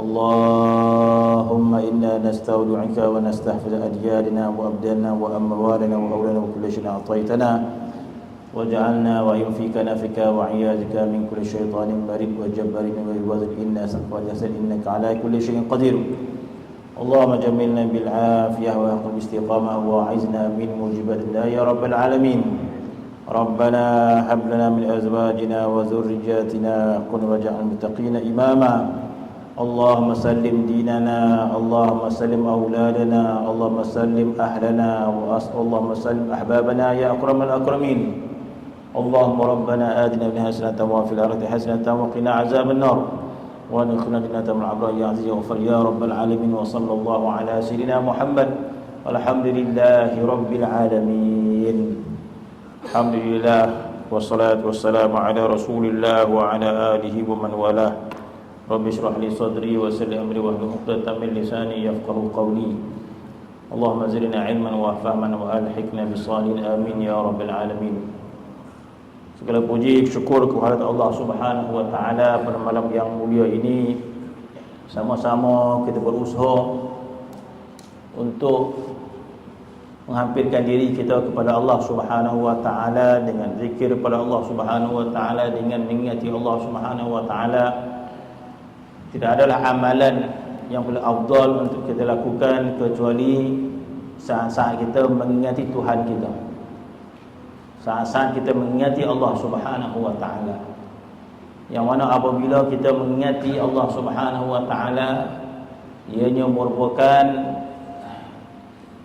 اللهم إنا نستودعك ونستحفظ أديارنا وأبداننا وأموالنا وأولادنا وكل شيء أعطيتنا وجعلنا وينفيك نفك وعياذك من كل شيطان مريد وجبار ويوذل إنا سنقول يسأل إنك على كل شيء قدير. اللهم جملنا بالعافية وحق الاستقامة وعزنا من موجبات الله يا رب العالمين. ربنا هب لنا من أزواجنا وذرياتنا قل وجعل المتقين إماما. اللهم سلم ديننا اللهم سلم أولادنا اللهم سلم أهلنا اللهم سلم أحبابنا يا أكرم الأكرمين. اللهم ربنا آتنا من حسنة وفي الآخرة حسنة وقنا عذاب النار. وادخلنا جنة من العبراء يا عزيز وغفر يا رب العالمين وصلى الله على سيدنا محمد. والحمد لله رب العالمين. الحمد لله والصلاة والسلام على رسول الله وعلى آله ومن والاه. رب اشرح لي صدري ويسر لي امري واحلل عقدة من لساني يفقهوا قولي اللهم زدنا علما وفهما والحقنا بالصالحين amin ya rabbil alamin. Segala puji syukur kepada Allah Subhanahu wa taala pada malam yang mulia ini. Sama-sama kita berusaha untuk menghampirkan diri kita kepada Allah Subhanahu wa taala dengan zikir kepada Allah Subhanahu wa taala dengan mengingati Allah Subhanahu wa taala tidak adalah amalan yang paling afdal untuk kita lakukan kecuali saat-saat kita mengingati Tuhan kita. Saat-saat kita mengingati Allah Subhanahu wa taala. Yang mana apabila kita mengingati Allah Subhanahu wa taala ianya merupakan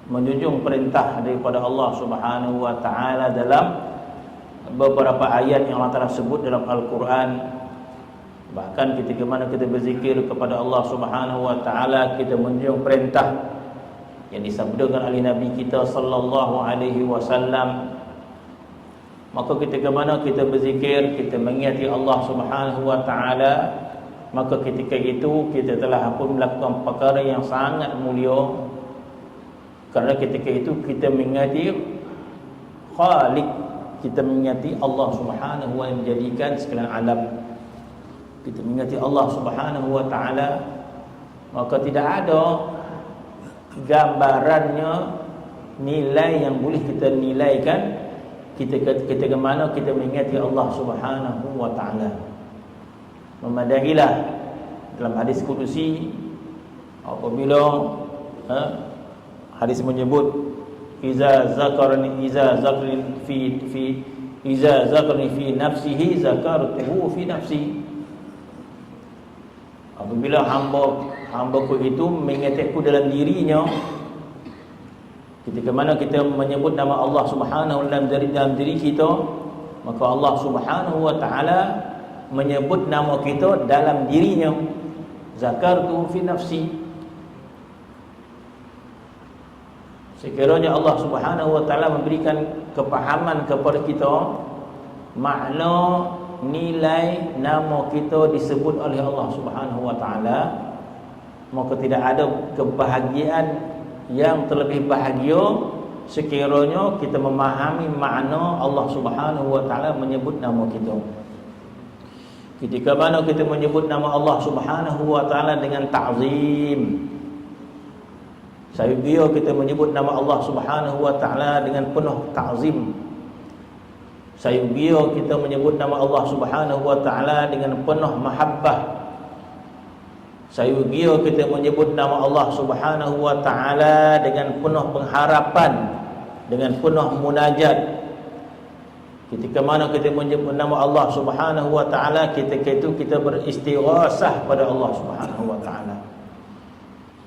menjunjung perintah daripada Allah Subhanahu wa taala dalam beberapa ayat yang Allah Taala sebut dalam Al-Quran bahkan ketika mana kita berzikir kepada Allah Subhanahu wa taala kita menjunjung perintah yang disabdakan oleh Nabi kita sallallahu alaihi wasallam Maka ketika mana kita berzikir, kita mengingati Allah Subhanahu wa taala, maka ketika itu kita telah pun melakukan perkara yang sangat mulia. Kerana ketika itu kita mengingati Khaliq, kita mengingati Allah Subhanahu wa yang menjadikan sekalian alam. Kita mengingati Allah Subhanahu wa taala, maka tidak ada gambarannya nilai yang boleh kita nilaikan kita kita ke mana kita mengingati Allah Subhanahu wa taala. Memadahilah dalam hadis kudusi apabila ha, hadis menyebut iza zakarni iza zakrin fi fi iza zakarni fi nafsihi zakartuhu fi nafsi apabila hamba hamba ku itu mengingatiku dalam dirinya Ketika mana kita menyebut nama Allah Subhanahu dalam diri dalam diri kita, maka Allah Subhanahu wa taala menyebut nama kita dalam dirinya. Zakartu fi nafsi. Sekiranya Allah Subhanahu wa taala memberikan kepahaman kepada kita makna nilai nama kita disebut oleh Allah Subhanahu wa taala maka tidak ada kebahagiaan yang terlebih bahagia sekiranya kita memahami makna Allah Subhanahu wa taala menyebut nama kita. Ketika mana kita menyebut nama Allah Subhanahu wa taala dengan ta'zim. Biar kita menyebut nama Allah Subhanahu wa taala dengan penuh ta'zim. Saya biar kita menyebut nama Allah Subhanahu wa taala dengan penuh mahabbah saya gila kita menyebut nama Allah Subhanahu wa taala dengan penuh pengharapan, dengan penuh munajat. Ketika mana kita menyebut nama Allah Subhanahu wa taala, ketika itu kita beristighasah pada Allah Subhanahu wa taala.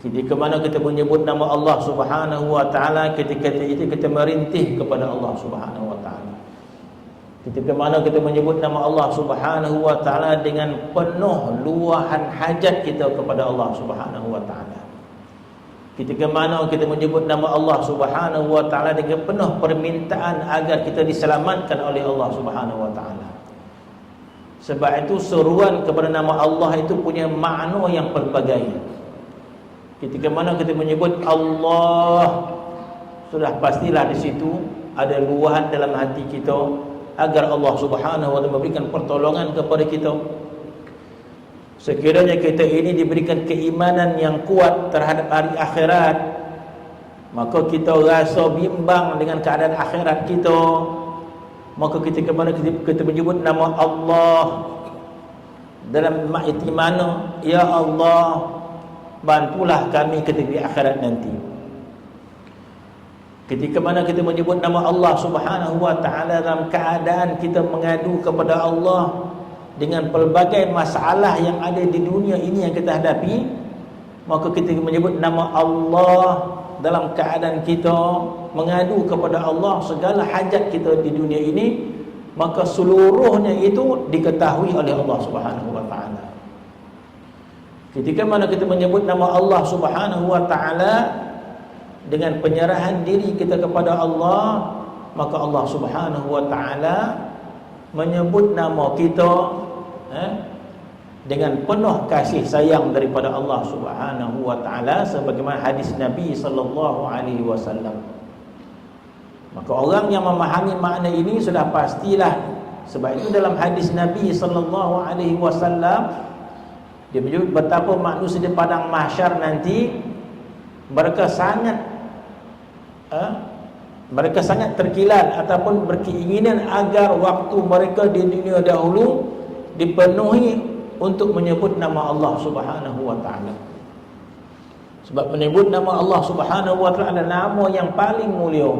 Ketika mana kita menyebut nama Allah Subhanahu wa taala, ketika itu kita merintih kepada Allah Subhanahu wa taala. Ketika mana kita menyebut nama Allah Subhanahu wa taala dengan penuh luahan hajat kita kepada Allah Subhanahu wa taala. Ketika mana kita menyebut nama Allah Subhanahu wa taala dengan penuh permintaan agar kita diselamatkan oleh Allah Subhanahu wa taala. Sebab itu seruan kepada nama Allah itu punya makna yang pelbagai. Ketika mana kita menyebut Allah sudah pastilah di situ ada luahan dalam hati kita agar Allah Subhanahu wa taala memberikan pertolongan kepada kita. sekiranya kita ini diberikan keimanan yang kuat terhadap hari akhirat maka kita rasa bimbang dengan keadaan akhirat kita. Maka kita ke mana kita, kita menyebut nama Allah. Dalam ma'iti mana ya Allah bantulah kami ketika akhirat nanti ketika mana kita menyebut nama Allah Subhanahu wa taala dalam keadaan kita mengadu kepada Allah dengan pelbagai masalah yang ada di dunia ini yang kita hadapi maka kita menyebut nama Allah dalam keadaan kita mengadu kepada Allah segala hajat kita di dunia ini maka seluruhnya itu diketahui oleh Allah Subhanahu wa taala. Ketika mana kita menyebut nama Allah Subhanahu wa taala dengan penyerahan diri kita kepada Allah, maka Allah Subhanahu wa taala menyebut nama kita eh, dengan penuh kasih sayang daripada Allah Subhanahu wa taala sebagaimana hadis Nabi sallallahu alaihi wasallam. Maka orang yang memahami makna ini sudah pastilah sebab itu dalam hadis Nabi sallallahu alaihi wasallam dia menyebut betapa manusia di padang mahsyar nanti mereka sangat eh, mereka sangat terkilat ataupun berkeinginan agar waktu mereka di dunia dahulu dipenuhi untuk menyebut nama Allah Subhanahu wa taala. Sebab menyebut nama Allah Subhanahu wa taala nama yang paling mulia.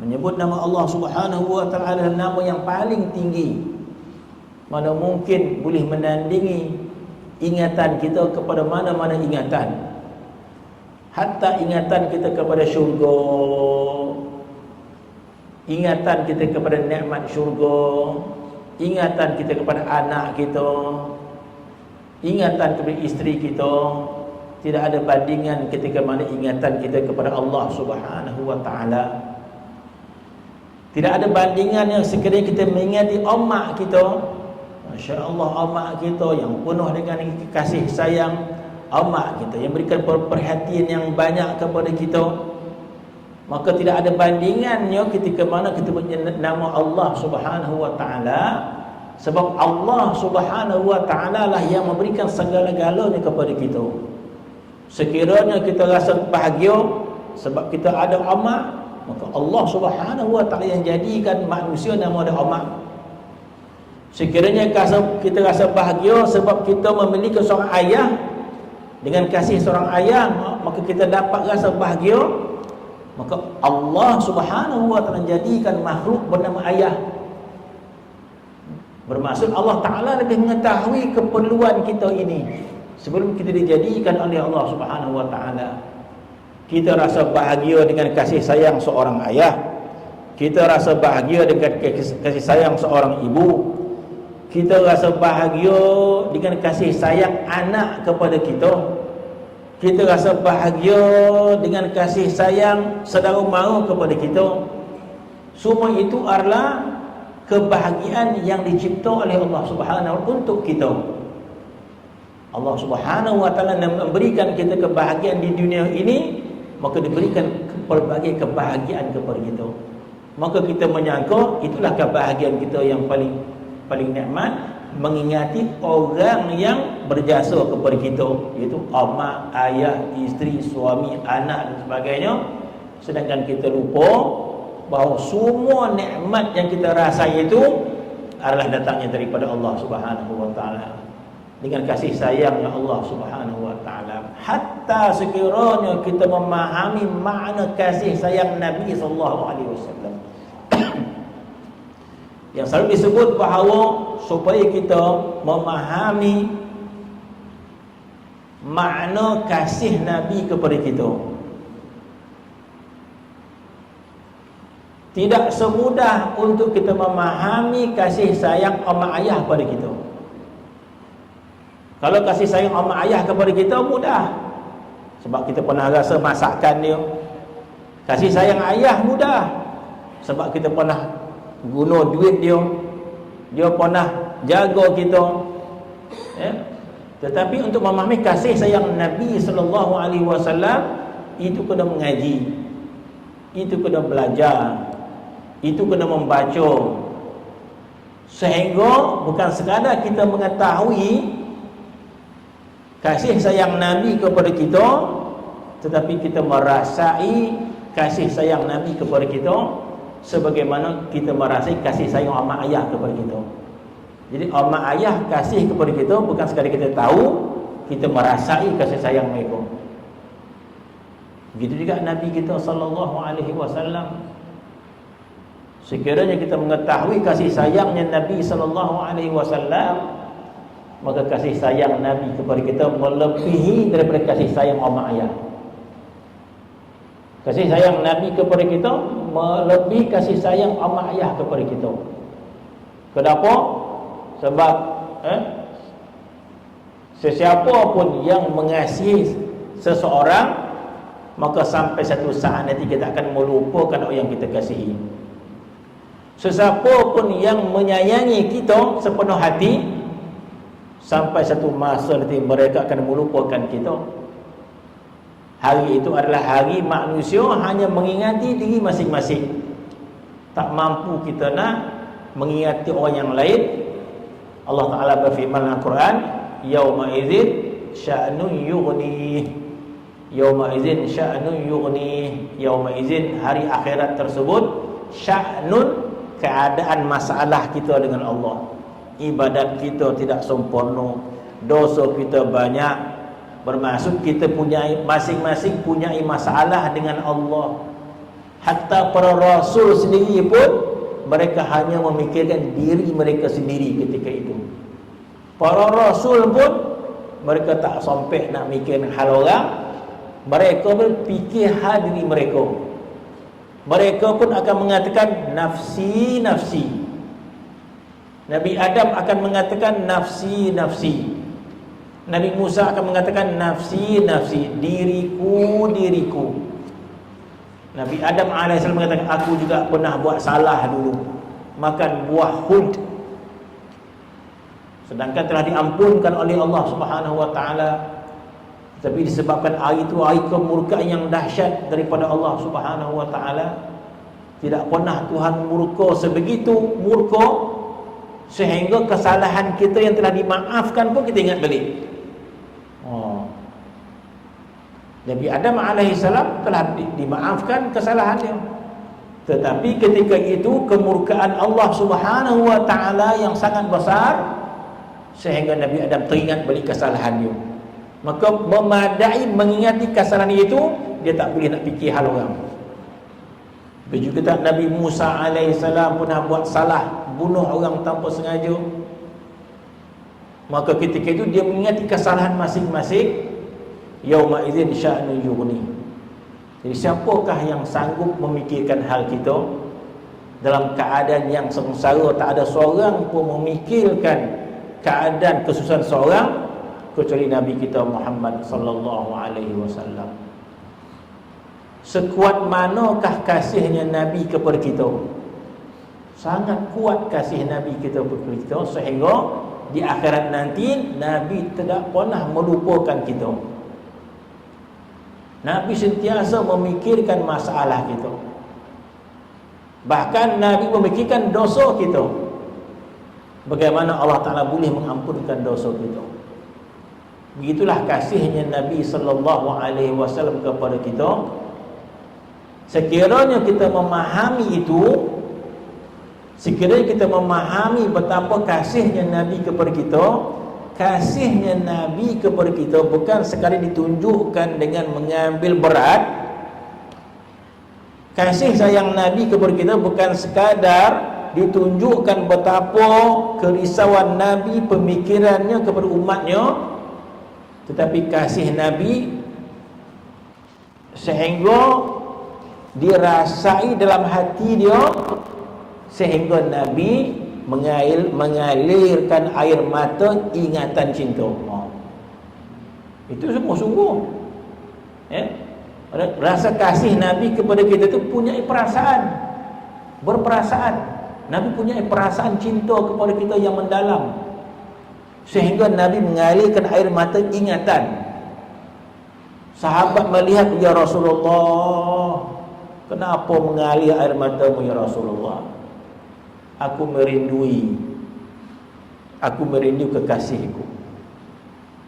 Menyebut nama Allah Subhanahu wa taala nama yang paling tinggi. Mana mungkin boleh menandingi ingatan kita kepada mana-mana ingatan hatta ingatan kita kepada syurga. Ingatan kita kepada nikmat syurga. Ingatan kita kepada anak kita. Ingatan kepada isteri kita. Tidak ada bandingan ketika mana ingatan kita kepada Allah Subhanahu wa taala. Tidak ada bandingan yang sekiranya kita mengingati omak kita. Masya Allah omak kita yang penuh dengan kasih sayang Omak kita yang berikan perhatian yang banyak kepada kita. Maka tidak ada bandingannya ketika mana kita punya nama Allah subhanahu wa ta'ala. Sebab Allah subhanahu wa ta'ala lah yang memberikan segala-galanya kepada kita. Sekiranya kita rasa bahagia Sebab kita ada amat maka Allah Subhanahu wa taala yang jadikan manusia nama dia Umar sekiranya kita rasa bahagia sebab kita memiliki seorang ayah dengan kasih seorang ayah maka kita dapat rasa bahagia. Maka Allah Subhanahu wa taala jadikan makhluk bernama ayah. Bermaksud Allah taala lebih mengetahui keperluan kita ini sebelum kita dijadikan oleh Allah Subhanahu wa taala. Kita rasa bahagia dengan kasih sayang seorang ayah. Kita rasa bahagia dengan kasih sayang seorang ibu kita rasa bahagia dengan kasih sayang anak kepada kita. Kita rasa bahagia dengan kasih sayang saudara mara kepada kita. Semua itu adalah kebahagiaan yang dicipta oleh Allah Subhanahu untuk kita. Allah Subhanahu wa taala memberikan kita kebahagiaan di dunia ini maka diberikan pelbagai kebahagiaan kepada kita. Maka kita menyangka itulah kebahagiaan kita yang paling paling nikmat mengingati orang yang berjasa kepada kita. Iaitu mak, ayah, isteri, suami, anak dan sebagainya. Sedangkan kita lupa bahawa semua nikmat yang kita rasa itu adalah datangnya daripada Allah Subhanahu wa taala. Dengan kasih sayangnya Allah Subhanahu wa taala. Hatta sekiranya kita memahami makna kasih sayang Nabi sallallahu alaihi wasallam yang selalu disebut bahawa supaya kita memahami makna kasih Nabi kepada kita tidak semudah untuk kita memahami kasih sayang mak ayah kepada kita kalau kasih sayang mak ayah kepada kita mudah. Sebab kita pernah rasa masakan dia. Kasih sayang ayah mudah. Sebab kita pernah guna duit dia. Dia pernah jaga kita. Ya. Tetapi untuk memahami kasih sayang Nabi sallallahu alaihi wasallam itu kena mengaji. Itu kena belajar. Itu kena membaca. Sehingga bukan sekadar kita mengetahui kasih sayang Nabi kepada kita tetapi kita merasai kasih sayang Nabi kepada kita sebagaimana kita merasai kasih sayang mak ayah kepada kita. Jadi mak ayah kasih kepada kita bukan sekali kita tahu kita merasai kasih sayang mereka. Begitu juga Nabi kita sallallahu alaihi wasallam. Sekiranya kita mengetahui kasih sayangnya Nabi sallallahu alaihi wasallam maka kasih sayang Nabi kepada kita melebihi daripada kasih sayang mak ayah. Kasih sayang Nabi kepada kita melebihi kasih sayang mak ayah kepada kita. Kenapa? Sebab eh, sesiapa pun yang mengasihi seseorang maka sampai satu saat nanti kita akan melupakan orang yang kita kasihi. Sesiapa pun yang menyayangi kita sepenuh hati Sampai satu masa nanti mereka akan melupakan kita Hari itu adalah hari manusia hanya mengingati diri masing-masing. Tak mampu kita nak mengingati orang yang lain. Allah Ta'ala berfirman dalam Quran Yawma izin sya'nun yughni Yawma izin sya'nun yughni Yawma izin hari akhirat tersebut Sya'nun keadaan masalah kita dengan Allah. Ibadat kita tidak sempurna. Dosa kita banyak bermaksud kita punya masing-masing punya masalah dengan Allah. Hatta para rasul sendiri pun mereka hanya memikirkan diri mereka sendiri ketika itu. Para rasul pun mereka tak sampai nak mikirkan hal orang. Mereka pun fikir hal diri mereka. Mereka pun akan mengatakan nafsi nafsi. Nabi Adam akan mengatakan nafsi nafsi. Nabi Musa akan mengatakan nafsi nafsi, diriku diriku. Nabi Adam AS mengatakan aku juga pernah buat salah dulu. Makan buah hud. Sedangkan telah diampunkan oleh Allah Subhanahu wa taala. Tapi disebabkan air itu air kemurkaan yang dahsyat daripada Allah Subhanahu wa taala. Tidak pernah Tuhan murka sebegitu murka Sehingga kesalahan kita yang telah dimaafkan pun kita ingat balik. Oh. Nabi Adam AS telah di, dimaafkan kesalahannya. Tetapi ketika itu kemurkaan Allah Subhanahu Wa Taala yang sangat besar sehingga Nabi Adam teringat balik kesalahannya. Maka memadai mengingati kesalahan itu dia tak boleh nak fikir hal orang. Begitu juga Nabi Musa AS pernah buat salah bunuh orang tanpa sengaja maka ketika itu dia mengingati kesalahan masing-masing. Yauma idzin sya'nu yughni. Jadi siapakah yang sanggup memikirkan hal kita? Dalam keadaan yang sengsara tak ada seorang pun memikirkan keadaan kesusahan seorang kecuali nabi kita Muhammad sallallahu alaihi wasallam. Sekuat manakah kasihnya nabi kepada kita? Sangat kuat kasih Nabi kita kepada kita sehingga di akhirat nanti Nabi tidak pernah melupakan kita. Nabi sentiasa memikirkan masalah kita. Bahkan Nabi memikirkan dosa kita. Bagaimana Allah Taala boleh mengampunkan dosa kita. Begitulah kasihnya Nabi sallallahu alaihi wasallam kepada kita. Sekiranya kita memahami itu, Sekiranya kita memahami betapa kasihnya Nabi kepada kita Kasihnya Nabi kepada kita bukan sekali ditunjukkan dengan mengambil berat. Kasih sayang Nabi kepada kita bukan sekadar ditunjukkan betapa kerisauan Nabi pemikirannya kepada umatnya Tetapi kasih Nabi sehingga dirasai dalam hati dia sehingga Nabi mengalir, mengalirkan air mata ingatan cinta. Oh. Itu semua sungguh. Ya? Rasa kasih Nabi kepada kita itu punya perasaan. Berperasaan. Nabi punya perasaan cinta kepada kita yang mendalam. Sehingga Nabi mengalirkan air mata ingatan. Sahabat melihat ya Rasulullah, kenapa mengalir air matamu ya Rasulullah? Aku merindui aku merindu kekasihku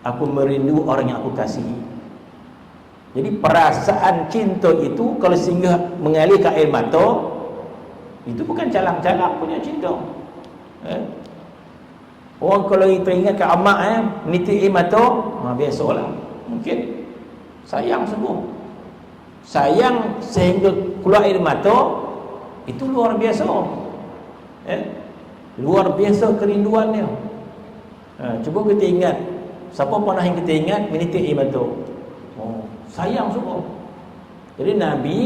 Aku merindu orang yang aku kasihi. Jadi perasaan cinta itu kalau singgah mengalir ke air mata itu bukan calang-calang punya cinta. Eh? Orang kalau ingat ke amak eh, nitik air mata, ha, biasalah. Mungkin sayang sungguh. Sayang sehingga keluar air mata, itu luar biasa. Eh? Luar biasa kerinduan dia. Ha, cuba kita ingat, siapa pernah yang kita ingat menitik air mata? Oh, sayang sungguh. Jadi Nabi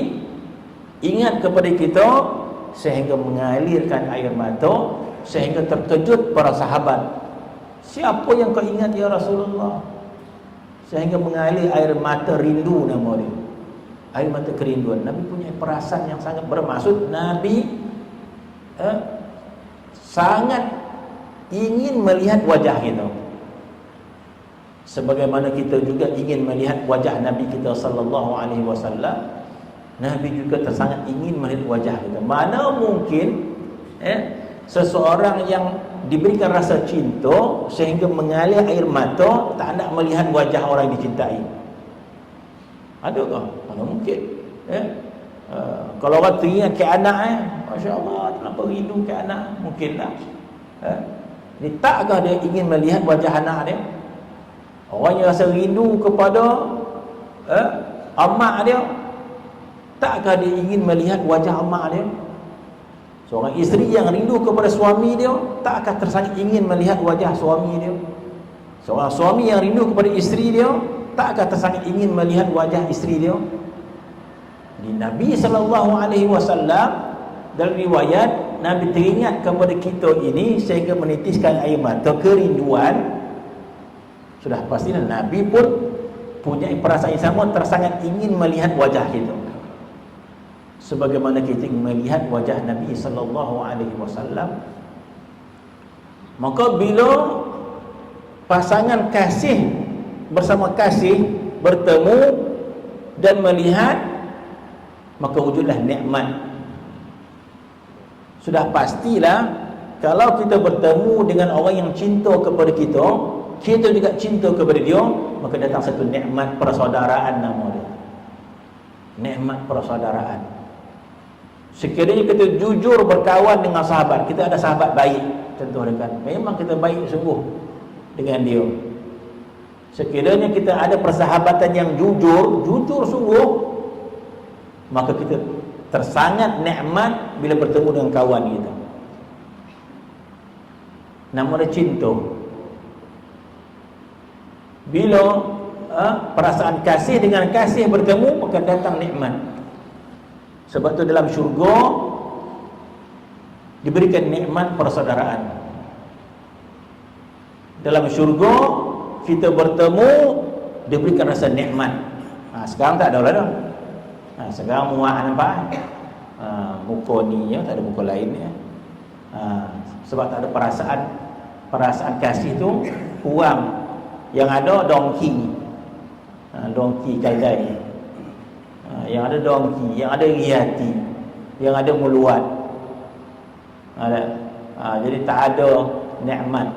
ingat kepada kita sehingga mengalirkan air mata sehingga terkejut para sahabat. Siapa yang kau ingat ya Rasulullah? Sehingga mengalir air mata rindu nama dia. Air mata kerinduan. Nabi punya perasaan yang sangat bermaksud Nabi eh, sangat ingin melihat wajah kita. Sebagaimana kita juga ingin melihat wajah Nabi kita sallallahu alaihi wasallam, Nabi juga tersangat ingin melihat wajah kita. Mana mungkin eh seseorang yang diberikan rasa cinta sehingga mengalir air mata tak nak melihat wajah orang yang dicintai. Adakah? Mana mungkin? Eh? Uh, kalau orang teringat ke anak eh, Masya Allah, kenapa rindu ke anak? Mungkinlah. Eh? Ini takkah dia ingin melihat wajah anak dia? Orang yang rasa rindu kepada eh, amak dia Takkah dia ingin melihat wajah amak dia? Seorang isteri yang rindu kepada suami dia Tak akan tersangit ingin melihat wajah suami dia Seorang suami yang rindu kepada isteri dia Tak akan tersangit ingin melihat wajah isteri dia Di Nabi SAW Dalam riwayat Nabi teringat kepada kita ini Sehingga menitiskan air mata kerinduan. Sudah pastilah Nabi pun Punya perasaan yang sama Tersangat ingin melihat wajah kita. Sebagaimana kita melihat wajah Nabi sallallahu alaihi wasallam. Maka bila pasangan kasih bersama kasih bertemu dan melihat maka wujudlah nikmat. Sudah pastilah kalau kita bertemu dengan orang yang cinta kepada kita kita juga cinta kepada dia maka datang satu nikmat persaudaraan nama dia. Nikmat persaudaraan. Sekiranya kita jujur berkawan dengan sahabat Kita ada sahabat baik Contoh kan Memang kita baik sungguh Dengan dia. Sekiranya kita ada persahabatan yang jujur Jujur sungguh Maka kita tersangat nikmat Bila bertemu dengan kawan kita Nama dia cinta Bila ha, Perasaan kasih dengan kasih bertemu Maka datang nikmat sebab tu dalam syurga diberikan nikmat persaudaraan. Dalam syurga kita bertemu diberikan rasa nikmat. Ha, sekarang tak ada lah dah. Ha, sekarang muak nampak. Ha, muka ni ya, tak ada muka lain ya. Ha, sebab tak ada perasaan perasaan kasih tu kurang. Yang ada dongki. Ha, dongki kaidai. Ha, yang ada dongki, yang ada riyati, yang ada muluat. Ada. Ha, jadi tak ada nikmat.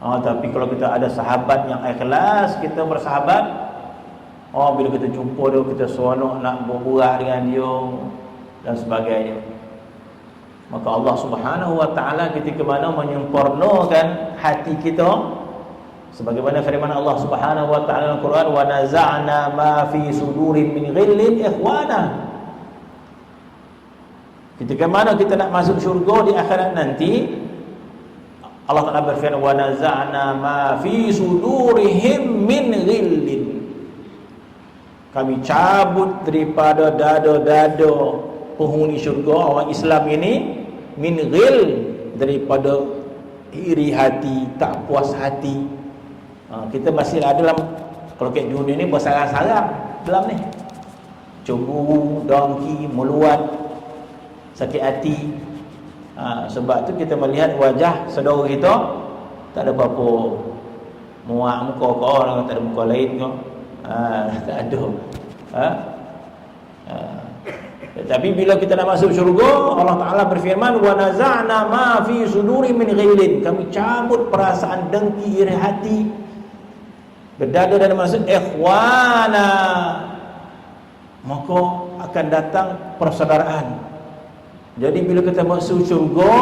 Ha, tapi kalau kita ada sahabat yang ikhlas, kita bersahabat, oh bila kita jumpa dia, kita seronok nak berbual dengan dia dan sebagainya. Maka Allah Subhanahu wa taala ketika mana menyempurnakan hati kita sebagaimana firman Allah Subhanahu wa taala dalam Quran wa naza'na ma fi sudurin min ghillin ikhwana ketika mana kita nak masuk syurga di akhirat nanti Allah Taala berfirman wa naza'na ma fi sudurihim min ghillin kami cabut daripada dada-dada penghuni syurga orang Islam ini min ghil daripada iri hati tak puas hati. Ha, kita masih ada dalam kalau kat dunia ni bersarang-sarang dalam ni. Cemburu, dongki, meluat sakit hati. Ha, sebab tu kita melihat wajah saudara kita tak ada apa-apa. Muak muka kau tak ada muka lain kau ha, tak ada ha? Ha. Tapi bila kita nak masuk syurga Allah Ta'ala berfirman Wa naza'na ma fi suduri min ghilin Kami cabut perasaan dengki iri hati Berdada dan maksud ikhwana. Maka akan datang persaudaraan. Jadi bila kita masuk syurga,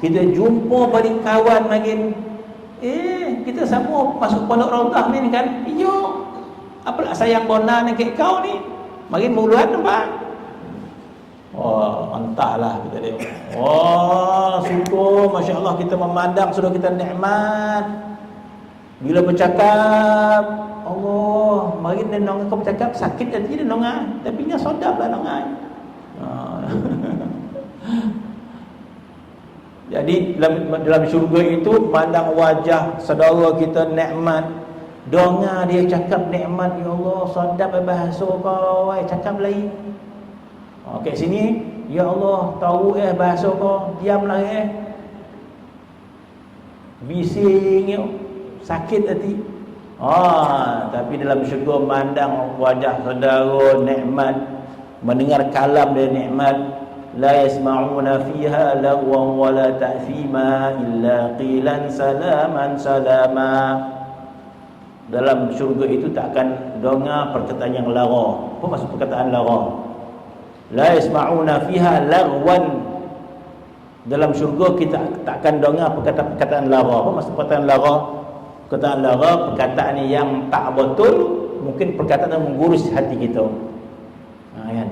kita jumpa balik kawan lagi. Eh, kita sama masuk pondok raudah ni kan? Iyo. Apalah sayang bona kat kau ni? Mari muluan nampak. Oh, entahlah kita dia. Oh, syukur masya-Allah kita memandang sudah kita nikmat. Bila bercakap, Allah, mari nenong kau bercakap sakit dan tidak nongai, tapi nya sedaplah nongai. Ah. Jadi dalam dalam syurga itu pandang wajah saudara kita nikmat. Dengar dia cakap nikmat ya Allah, sedap bahasa kau, ai cakap lain. Okey sini, ya Allah, tahu eh bahasa kau, diamlah eh. Bising ya, sakit hati. Ah, tapi dalam syurga mandang wajah saudara nikmat, mendengar kalam dia nikmat, la yasma'una fiha lagwan wala ta'thima illa qilan salaman salama. Dalam syurga itu takkan dengar perkataan yang lara. Apa maksud perkataan lara? la yasma'una fiha lagwan dalam syurga kita takkan dengar perkataan-perkataan lara apa maksud perkataan lara perkataan lara perkataan yang tak betul mungkin perkataan yang menggurus hati kita ha, kan?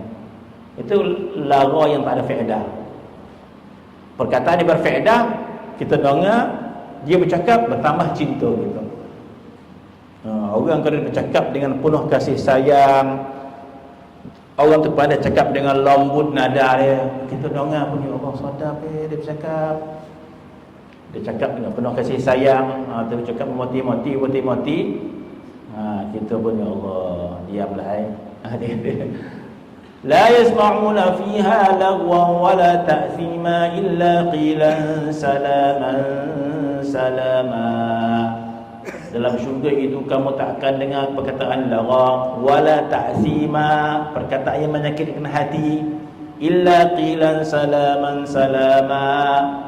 itu lara yang tak ada faedah perkataan yang berfaedah kita dengar dia bercakap bertambah cinta gitu ha, orang kalau bercakap dengan penuh kasih sayang Orang tu pada cakap dengan lembut nada dia. Kita dengar pun ya Allah sadar eh dia bercakap. Dia cakap dengan penuh kasih sayang, ha dia bercakap mati-mati, mati-mati. Ha kita pun ya Allah diamlah ai. Ha. La yasma'una fiha lagwan wala ta'thima illa qilan salaman salama dalam syurga itu kamu tak akan dengar perkataan lara wala ta'zima perkataan yang menyakitkan hati illa qilan salaman salama.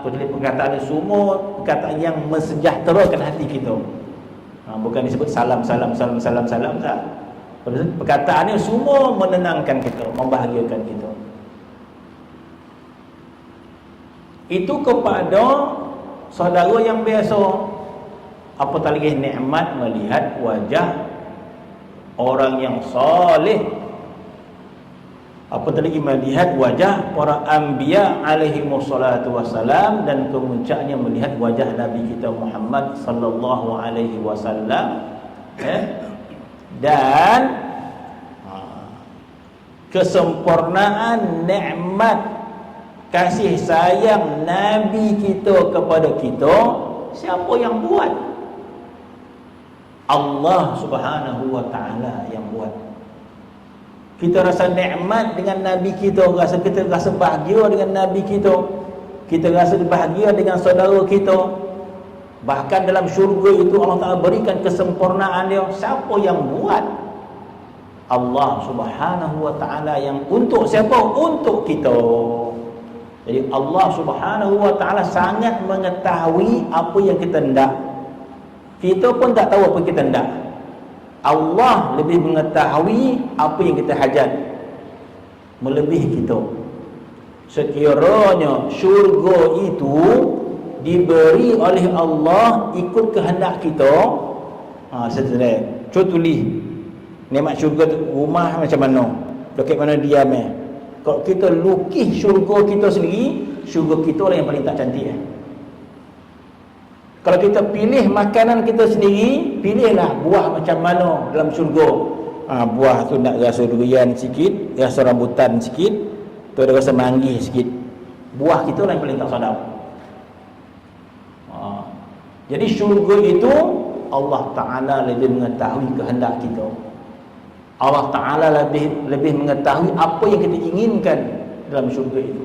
Kecuali perkataan semua perkataan yang mensejahterakan hati kita. Ha, bukan disebut salam salam salam salam salam tak. Perkataan ini semua menenangkan kita membahagiakan kita. Itu kepada saudara yang biasa apatah lagi nikmat melihat wajah orang yang soleh? Apatah lagi melihat wajah para anbiya alaihi wassalatu wassalam dan kemuncaknya melihat wajah nabi kita Muhammad sallallahu alaihi wasallam? Eh? dan ha, kesempurnaan nikmat kasih sayang nabi kita kepada kita siapa yang buat Allah subhanahu wa ta'ala yang buat. Kita rasa nikmat dengan Nabi kita rasa kita rasa bahagia dengan Nabi kita kita rasa bahagia dengan saudara kita. Bahkan dalam syurga itu Allah Ta'ala berikan kesempurnaan dia. Siapa yang buat? Allah subhanahu wa ta'ala yang untuk siapa? untuk kita. Jadi Allah subhanahu wa ta'ala sangat mengetahui apa yang kita hendak kita pun tak tahu apa kita hendak. Allah lebih mengetahui apa yang kita hajat melebihi kita. Sekiranya syurga itu diberi oleh Allah ikut kehendak kita ha seterusnya. Contohlah nikmat syurga rumah macam mana? Dekat mana diam eh? Kalau kita lukis syurga kita sendiri syurga kita lah yang paling tak cantik eh kalau kita pilih makanan kita sendiri, pilihlah buah macam mana dalam syurga. Ha, buah tu nak rasa durian sikit, rasa rambutan sikit, tu ada rasa manggis sikit. Buah kita lah yang paling tak sadap. Ha. Jadi syurga itu Allah Ta'ala lebih mengetahui kehendak kita. Allah Ta'ala lebih lebih mengetahui apa yang kita inginkan dalam syurga itu.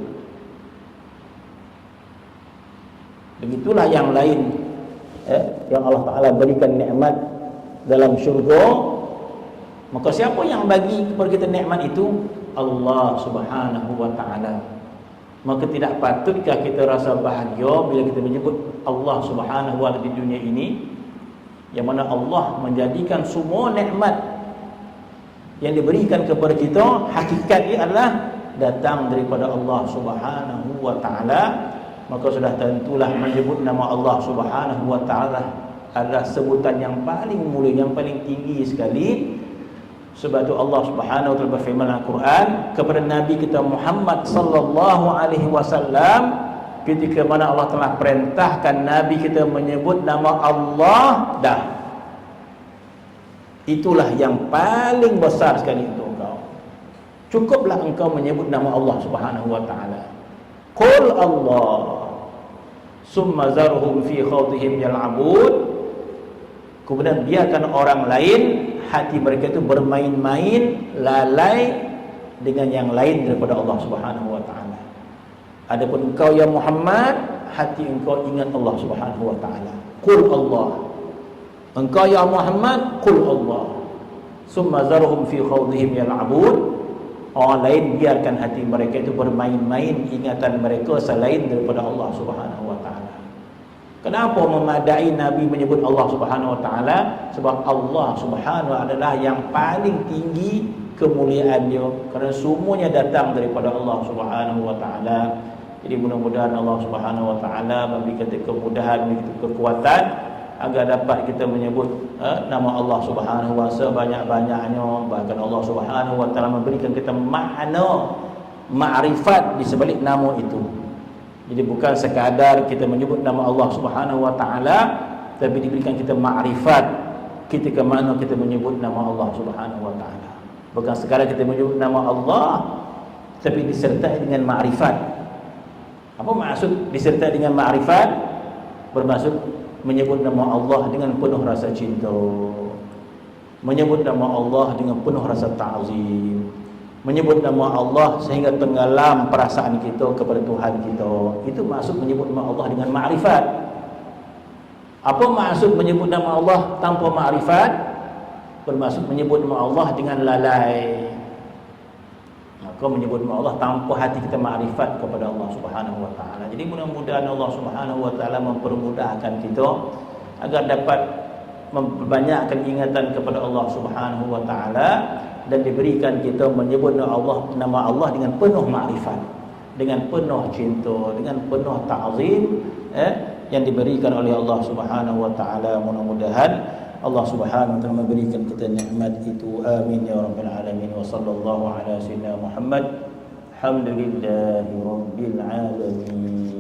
Begitulah yang lain eh, yang Allah Taala berikan nikmat dalam syurga maka siapa yang bagi kepada kita nikmat itu? Allah Subhanahu wa taala. Maka tidak patutkah kita rasa bahagia bila kita menyebut Allah Subhanahu wa taala di dunia ini? Yang mana Allah menjadikan semua nikmat yang diberikan kepada kita hakikatnya adalah datang daripada Allah Subhanahu wa taala maka sudah tentulah menyebut nama Allah Subhanahu wa taala adalah sebutan yang paling mulia yang paling tinggi sekali. Sebab itu Allah Subhanahu wa taala berfirman Al-Quran kepada nabi kita Muhammad sallallahu alaihi wasallam ketika mana Allah telah perintahkan Nabi kita menyebut nama Allah dah. Itulah yang paling besar sekali untuk engkau. Cukuplah engkau menyebut nama Allah subhanahu wa ta'ala. Qul Allah summa zarhum fi khawtihim yal'abud kemudian biarkan orang lain hati mereka itu bermain-main lalai dengan yang lain daripada Allah subhanahu wa ta'ala Adapun engkau ya Muhammad, hati engkau ingat Allah Subhanahu wa taala. Qul Allah. Engkau ya Muhammad, qul Allah. Summa zarhum fi khawdihim yal'abun. Orang lain biarkan hati mereka itu bermain-main ingatan mereka selain daripada Allah Subhanahu wa taala. Kenapa memadai Nabi menyebut Allah Subhanahu wa taala? Sebab Allah Subhanahu adalah yang paling tinggi kemuliaannya kerana semuanya datang daripada Allah Subhanahu wa taala. Jadi mudah-mudahan Allah Subhanahu Wa Taala memberi kita kemudahan, memberi kita kekuatan agar dapat kita menyebut eh, nama Allah Subhanahu Wa Taala banyak-banyaknya. Bahkan Allah Subhanahu Wa Taala memberikan kita makna ma'rifat di sebalik nama itu. Jadi bukan sekadar kita menyebut nama Allah Subhanahu Wa Taala tapi diberikan kita ma'rifat ketika mana kita menyebut nama Allah Subhanahu Wa Taala. Bukan sekadar kita menyebut nama Allah tapi disertai dengan ma'rifat apa maksud disertai dengan ma'rifat? Bermaksud menyebut nama Allah dengan penuh rasa cinta. Menyebut nama Allah dengan penuh rasa ta'zim. Menyebut nama Allah sehingga tenggelam perasaan kita kepada Tuhan kita. Itu maksud menyebut nama Allah dengan ma'rifat. Apa maksud menyebut nama Allah tanpa ma'rifat? Bermaksud menyebut nama Allah dengan lalai kau menyebut nama Allah tanpa hati kita makrifat kepada Allah Subhanahu wa taala. Jadi mudah-mudahan Allah Subhanahu wa taala mempermudahkan kita agar dapat memperbanyakkan ingatan kepada Allah Subhanahu wa taala dan diberikan kita menyebut nama Allah nama Allah dengan penuh makrifat, dengan penuh cinta, dengan penuh ta'zim eh, yang diberikan oleh Allah Subhanahu wa taala. Mudah-mudahan Allah Subhanahu wa taala memberikan kita nikmat itu. Amin ya rabbal alamin. Wa sallallahu ala sayyidina Muhammad. Alhamdulillahi rabbil alamin